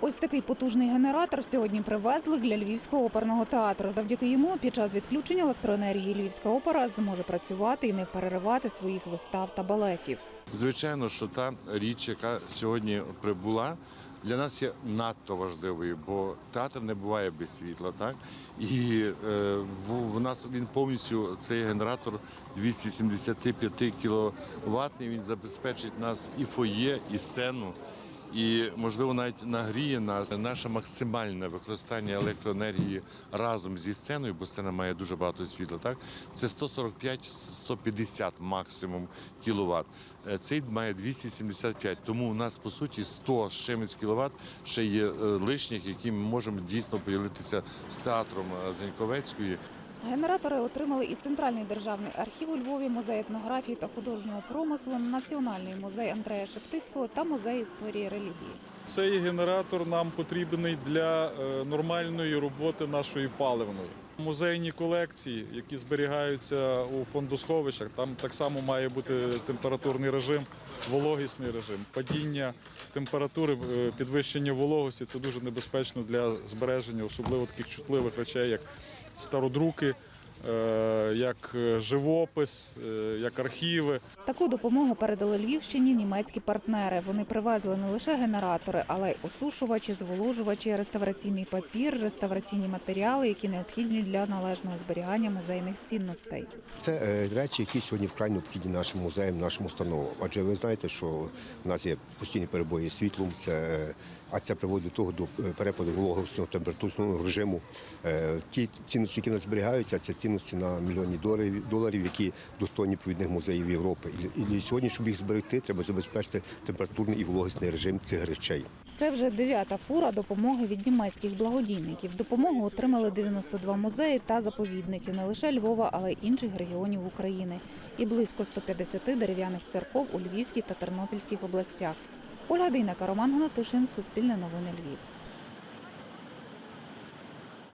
Ось такий потужний генератор сьогодні привезли для Львівського оперного театру. Завдяки йому під час відключення електроенергії Львівська опера зможе працювати і не переривати своїх вистав та балетів. Звичайно, що та річ, яка сьогодні прибула, для нас є надто важливою, бо театр не буває без світла, так? І е, в, в нас він повністю цей генератор 275 кВт, він забезпечить нас і фоє, і сцену. І можливо навіть нагріє нас наше максимальне використання електроенергії разом зі сценою, бо сцена має дуже багато світла. Так це 145-150 максимум кіловат. Е, Цей має 275, тому у нас по суті 100 з чимось кіловат ще є е, лишніх, які ми можемо дійсно поділитися з театром е, Зеньковецької. Генератори отримали і Центральний державний архів у Львові, музей етнографії та художнього промислу, Національний музей Андрея Шептицького та музей історії релігії. Цей генератор нам потрібний для е, нормальної роботи нашої паливної. Музейні колекції, які зберігаються у фондосховищах, там так само має бути температурний режим, вологісний режим. Падіння температури, е, підвищення вологості це дуже небезпечно для збереження, особливо таких чутливих речей, як стародруки, як е, живопис, е, як архіви. Таку допомогу передали Львівщині німецькі партнери. Вони привезли не лише генератори, але й осушувачі, зволожувачі, реставраційний папір, реставраційні матеріали, які необхідні для належного зберігання музейних цінностей. Це е, речі, які сьогодні вкрай необхідні нашим музеям, нашим установам. Адже ви знаєте, що в нас є постійні перебої з світлом, це, е, а це приводить до того до е, перепаду вологості температурного режиму. Е, Ті цінності, які у нас зберігаються, це цінності на мільйони доларів, які достойні відповідних музеїв Європи. І, сьогодні, щоб їх зберегти, треба забезпечити температурний і вологісний режим цих речей. Це вже дев'ята фура допомоги від німецьких благодійників. Допомогу отримали 92 музеї та заповідники не лише Львова, але й інших регіонів України, і близько 150 дерев'яних церков у Львівській та Тернопільських областях. Ольга Дейнека, Роман Гнатишин, Суспільне новини Львів.